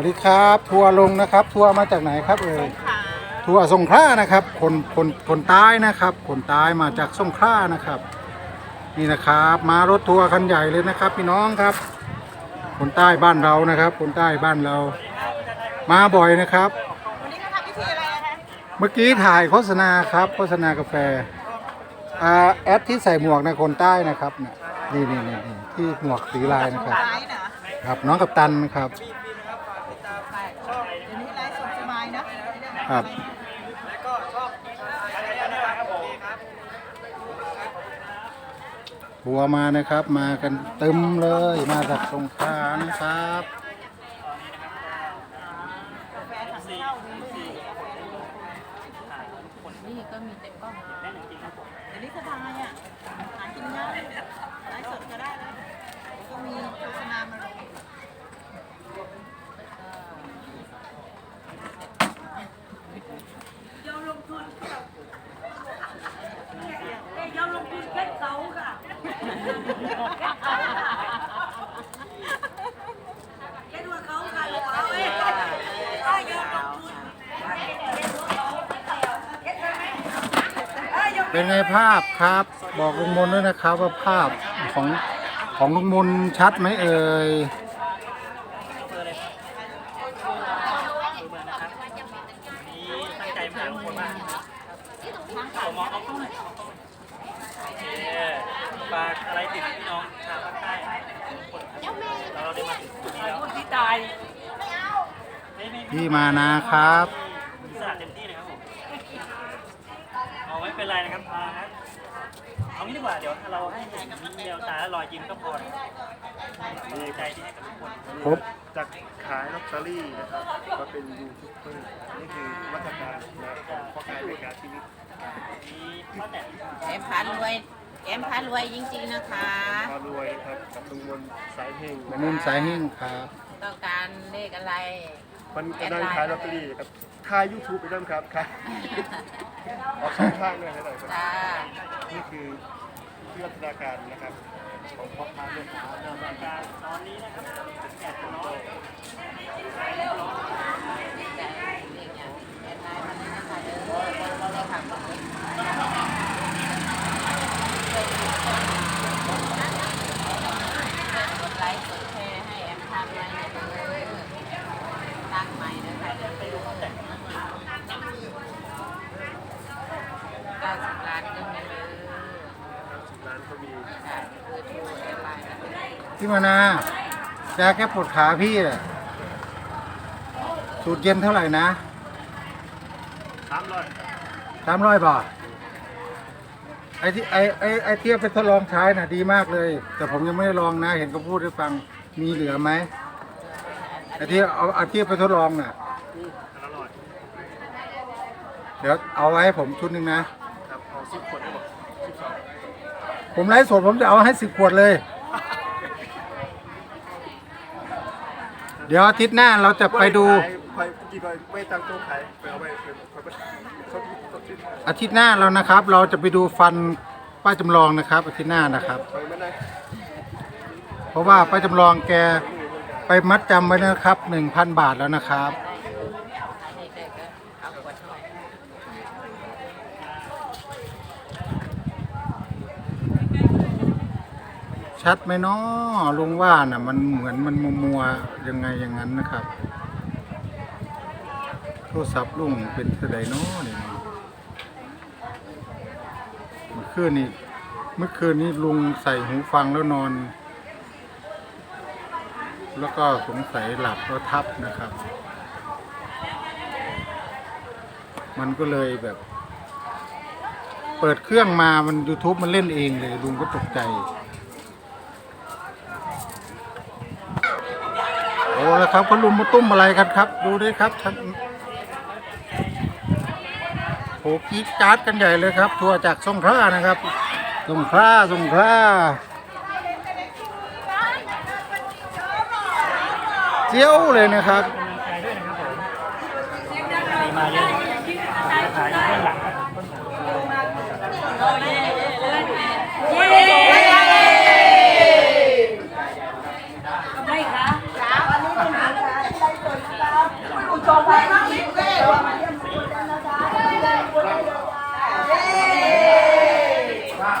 สวัสดีครับ ทัวร์ลงนะครับ ทัวร์มาจากไหนครับเอ่ยทัวร์สงขลานะครับ คนคนคนใต้นะครับ คนใต้มาจากสงขลานะครับ นี่นะครับ มารถทัวร์คันใหญ่เลยนะครับ พี่น้องครับ คนใต้บ้านเรานะครับ คนใต้บ้านเรา มาบ่อยนะครับวันนี้เขาทำพิธีอะไรอะคะเมื่อกี้ถ่ายโฆษณาครับ โฆษณากาแฟอ่าแอดที่ใส่หมวกในคนใต้นะครับเนี่ยนี่นี่นี่นี่ที่หมวกสีลายนะครับไลฟ์เหรอครับน้องกับตันนะครับ เดี๋ยวนี้ไลฟ์สดสบายเนอะ ครับทัวร์มานะครับ มากันเต็มเลย มาจากสงขลานะครับกาแฟถังเช่ามีด้วยนะกาแฟนี่ก็มีแต่กล้องเดี๋ยวนี้สบายอะหากินง่ายไลฟ์สดก็ได้แล้วก็มีโฆษณามาลง ยอมลงทุนแค่เขาค่ะแค่ดูเขาค่ะเลยเขาเองก็ยอมลงทุน เป็นไงภาพครับ บอกลุงมนด้วยนะครับว่าภาพของของลุงมนชัดไหมเอ่ยตั้งใจมาทุกคนมากผมมองเอาต้องโอเคฝากอะไรติดพี่น้องชาวภาคใต้ทุกคนเราได้มาถึงจุดนี้แล้วที่ตายไม่ไม่พี่มานะครับ อิสระเต็มที่เลยครับผม เอาไม่เป็นไรนะครับเอานะเอางี้ดีกว่าเดี๋ยวเราให้เห็นเดียวตาและรอยยิ้มก็พอมีใจที่ให้กับทุกคนครบจากขายลอตเตอรี่นะครับมาเป็นยูทูบเบอร์นี่คือวัฒการนะของพ่อค้าในการชีวิตมีป้าแตนแอมพารวยแอมพารวยจริงๆนะคะมารวยครับกับลุงมนสายเฮงลุงมนสายหิ้งครับ ต้องการเลขอะไร มันก็ได้ขายลอตเตอรี่ครับขายยูทูบไปด้วยครับขายออกช่องทางด้วยให้หน่อยครับ จ้านี่คือที่วัฒนาการนะครับ ของพ่อค้าแม่ค้าหน้าบ้านการตอนนี้นะครับแอบน้อย เลขอย่างแอดไลน์มาเลยนะคะเด้อเลขค่ะกดไลค์กดแชร์ให้แอมพารวยนะเด้อตั้งใหม่นะคะเด้อเก้าสิบล้านก็มีเลย ร้านก็มี จ้ะเบอร์โทรแอดไลน์นะเด้อ พี่มานายาแก้ปวดขาพี่อะสูตรเย็นเท่าไหร่นะสามร้อยสามร้อยบาทไอ้ที่ไอ้ไอ้ไอ้เทียบไปทดลองใช้น่ะดีมากเลย แต่ผมยังไม่ได้ลองนะ เห็นเขาพูดให้ฟังมีเหลือไหมไอ้ที่เอาเอาเทียบไปทดลองน่ะอันละร้อยเดี๋ยวเอาไว้ให้ผมชุดหนึ่งนะครับเอาสิบขวดได้บอกสิบสองผมไลฟ์สดผมจะเอาให้สิบขวดเลย เดี๋ยวอาทิตย์หน้าเราจะไปดู ไปกี่ไปไม่ตั้งโต๊ะขายไปเอาไปไปอาทิตย์หน้าเรานะครับ เราจะไปดูฟันป้าจำลองนะครับ อาทิตย์หน้านะครับ ไปไม่ได้เพราะว่าป้าจำลองแกไปมัดจำไว้นะครับหนึ่งพันบาทแล้วนะครับอันนี้ได้ก็เอาขวดหน่อย ชัดไหมเนาะลุงว่าน่ะ มันเหมือนมันมัวมัวยังไงอย่างนั้นนะครับ โทรศัพท์ลุงเป็นเท่าใดเนาะนี่เนาะเมื่อคืนนี้เมื่อคืนนี้ลุงใส่หูฟังแล้วนอน แล้วก็สงสัยหลับแล้วทับนะครับ มันก็เลยแบบ เปิดเครื่องมามัน YouTube มันเล่นเองเลยลุงก็ตกใจ โอ้ แล้วครับเขาลุงมาตุ้มอะไรกันครับ ดูด้วยครับท่านโหกีดการ์ดกันใหญ่เลยครับ ทัวร์จากสงขลานะครับสงขลาสงขลาเจียวเลยนะครับกำลังใจด้วยนะครับผมมาเยอะขายอยู่เบื้องหลังครับผมเบื้องหลัง ไม่ค่ะ วันนี้เป็นหาการไลฟ์สด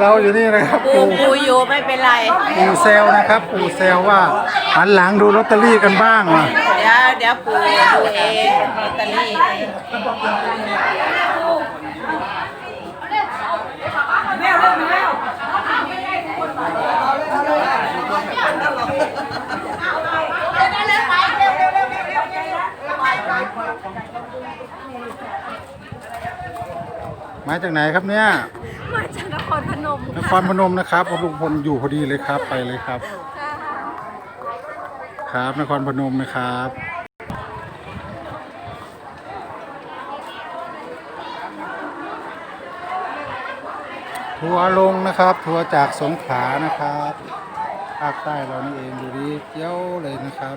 เราอยู่นี่นะครับ ปูปูอยู่ไม่เป็นไร ปูเซลนะครับ ปูเซลว่าหันหลังดูลอตเตอรี่กันบ้างว่ะเดี๋ยวเดี๋ยวปูดูเองลอตเตอรี่มาจากไหนครับเนี่ย มาจาก นครพนมนครพนมนะครับลุงพลอยู่พอดีเลยครับไปเลยครับ ครับนครพนมนะครับทัวลงนะครับ ทัวจากสงขลานะครับภาคใต้เรานี่เองดูดีเกี้ยวเลยนะครับ